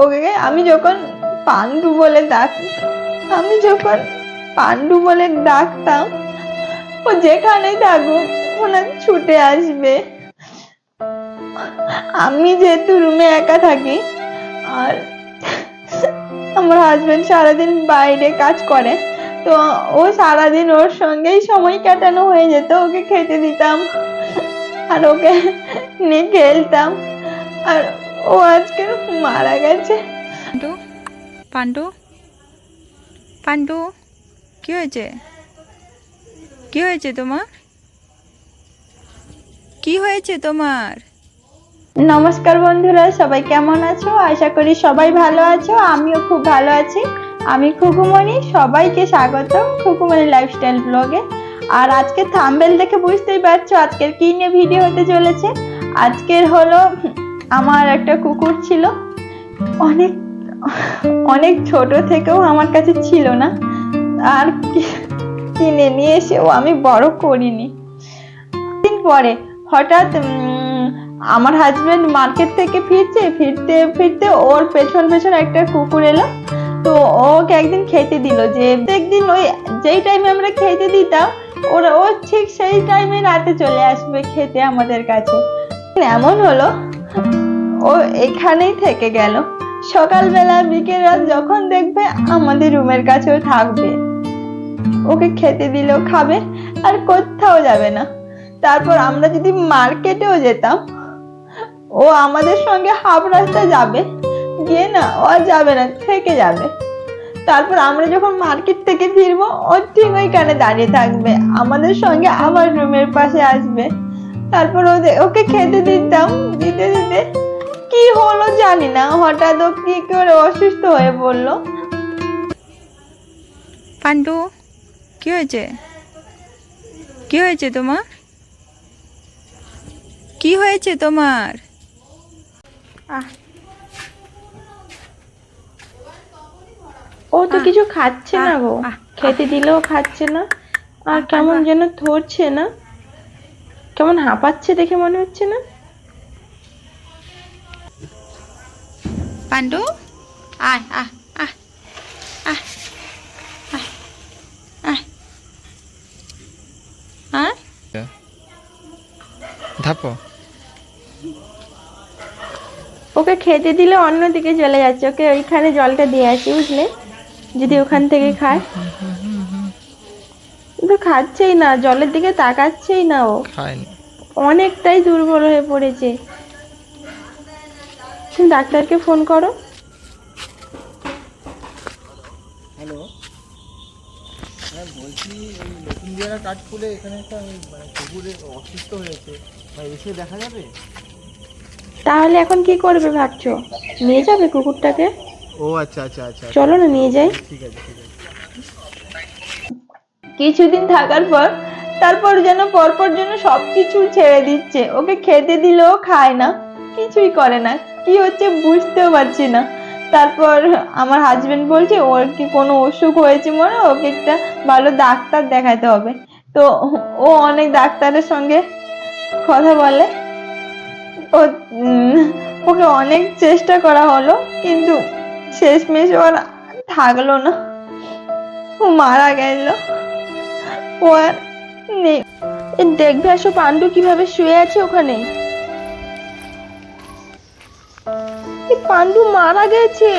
ওকে, আমি যখন পান্ডু বলে ডাক আমি যখন পান্ডু বলে ডাকতাম, ও যেখানেই থাকুক, ওনার ছুটে আসবে। আমি যেহেতু রুমে একা থাকি, আর আমার হাজবেন্ড সারাদিন বাইরে কাজ করে, তো ও সারাদিন ওর সঙ্গেই সময় কাটানো হয়ে যেত। ওকে খেতে দিতাম, আর ওকে নিয়ে খেলতাম। আর ও আজকে মারা গেছে। পান্ডু পান্ডু পান্ডু কি হয়েছে? কি হয়েছে তোমার? কি হয়েছে তোমার? নমস্কার বন্ধুরা সবাই কেমন আছো? আশা করি সবাই ভালো আছো আমিও খুব ভালো আছি। আমি খুকুমণি সবাইকে স্বাগত খুকুমণি লাইফস্টাইল ব্লগে আর আজকে থাম্বেল দেখে বুঝতেই পারছ আজকের কি নিয়ে ভিডিও হতে চলেছে? আজকের হলো আমার একটা কুকুর ছিল। অনেক অনেক ছোট থেকেও আমার কাছে ছিল না। আর কিনে নিয়ে এসেও আমি বড় করিনি। দিন পরে হঠাৎ আমার হাজবেন্ড মার্কেট থেকে ফিরছে। ফিরতে ফিরতে ওর পেছন পেছন একটা কুকুর এলো। তো ওকে একদিন খেতে দিল যে, একদিন ওই যেই টাইমে আমরা খেতে দিতাম, ওরা, ও ঠিক সেই টাইমে রাতে চলে আসবে খেতে আমাদের কাছে। এমন হলো ও এখানেই থেকে গেল। সকালবেলা বিকেল রাত যখন দেখবে আমাদের রুমের কাছেও থাকবে। ওকে খেতে দিলেও খাবে, আর কোথাও যাবে না। তারপর আমরা যদি মার্কেটেও যেতাম, ও আমাদের সঙ্গে হাফ রাস্তা যাবে। গিয়ে না, ও যাবে না, থেকে যাবে। তারপর আমরা যখন মার্কেট থেকে ফিরবো, ও ঠিক ওইখানে দাঁড়িয়ে থাকবে। আমাদের সঙ্গে আবার রুমের পাশে আসবে। তারপর ওদের ওকে খেতে দিতাম। জানি না হঠাৎ ও কি করে অসুস্থ হয়ে পড়ল? পান্ডু কি হয়েছে? কি হয়েছে তোমার? কি হয়েছে তোমার? ও তো কিছু খাচ্ছে না গো। খেতে দিলেও খাচ্ছে না। আর কেমন যেন ধরছে না। কেমন হাঁপাচ্ছে দেখে মনে হচ্ছে না। পান্ডু আয় আহ আহ আহ আহ আহ ধাপো ওকে খেতে দিলে অন্যদিকে চলে যাচ্ছে। ওকে ওইখানে জলটা দিয়ে আসি বুঝলে? যদি ওখান থেকে খায়। তো খাচ্ছেই না জলের দিকে তাকাচ্ছেই না ও। অনেকটাই দুর্বল হয়ে পড়েছে। তুমি ডাক্তারকে ফোন করো। হ্যালো। হ্যাঁ বলছি ওই নতুন জায়গা কাঠ খুলে এখানে একটা মানে কুকুরে অসুস্থ হয়েছে। ভাই এসে দেখা যাবে? তাহলে এখন কি করবে ভাবছ? নিয়ে যাবে কুকুরটাকে? ও আচ্ছা আচ্ছা আচ্ছা। চলো না নিয়ে যাই। ঠিক আছে ঠিক আছে। কিছুদিন থাকার পর তারপর যেন পরপর যেন সবকিছু ছেড়ে দিচ্ছে। ওকে খেতে দিলেও খায় না কিছুই করে না। কি হচ্ছে বুঝতেও পারছি না। তারপর আমার হাজবেন্ড বলছে, ওর কি কোনো অসুখ হয়েছে মনে? ওকে একটা ভালো ডাক্তার দেখাতে হবে। তো ও অনেক ডাক্তারের সঙ্গে কথা বলে। ও ওকে অনেক চেষ্টা করা হলো, কিন্তু শেষমেশ ওর থাকল না। ও মারা গেল। ও আর নেই। দেখবে আসো পান্ডু কীভাবে শুয়ে আছে ওখানে? এ পান্ডু মারা গেছে।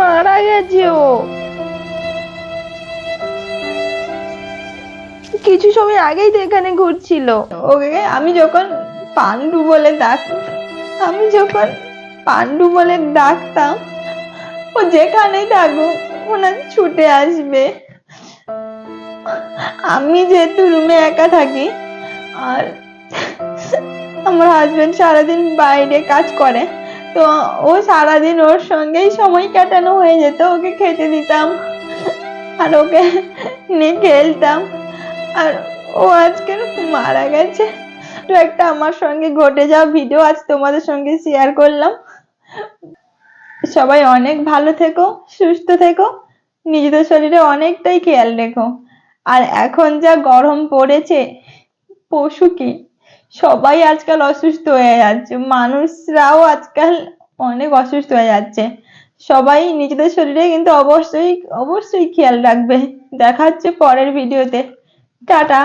মারা গেছে ও। কিছু সময় আগেই তো এখানে ঘুরছিল। ওকে, আমি যখন পান্ডু বলে ডাক, আমি যখন পান্ডু বলে ডাকতাম, ও যেখানেই থাকুক ওনার ছুটে আসবে। আমি যেহেতু রুমে একা থাকি, আর আমার হাজবেন্ড সারাদিন বাইরে কাজ করে, তো ও সারাদিন ওর সঙ্গেই সময় কাটানো হয়ে যেত, ওকে খেতে দিতাম, আর ওকে নিয়ে খেলতাম, আর ও আজকে মারা গেছে। তো একটা আমার সঙ্গে ঘটে যাওয়া ভিডিও আজ তোমাদের সঙ্গে শেয়ার করলাম। সবাই অনেক ভালো থেকো, সুস্থ থেকো, নিজেদের শরীরে অনেকটাই খেয়াল রেখো। আর এখন যা গরম পড়েছে, পশু কি? সবাই আজকাল অসুস্থ হয়ে যাচ্ছে। মানুষরাও আজকাল অনেক অসুস্থ হয়ে যাচ্ছে। সবাই নিজেদের শরীরে কিন্তু অবশ্যই অবশ্যই খেয়াল রাখবে। দেখা হচ্ছে পরের ভিডিওতে টাটা।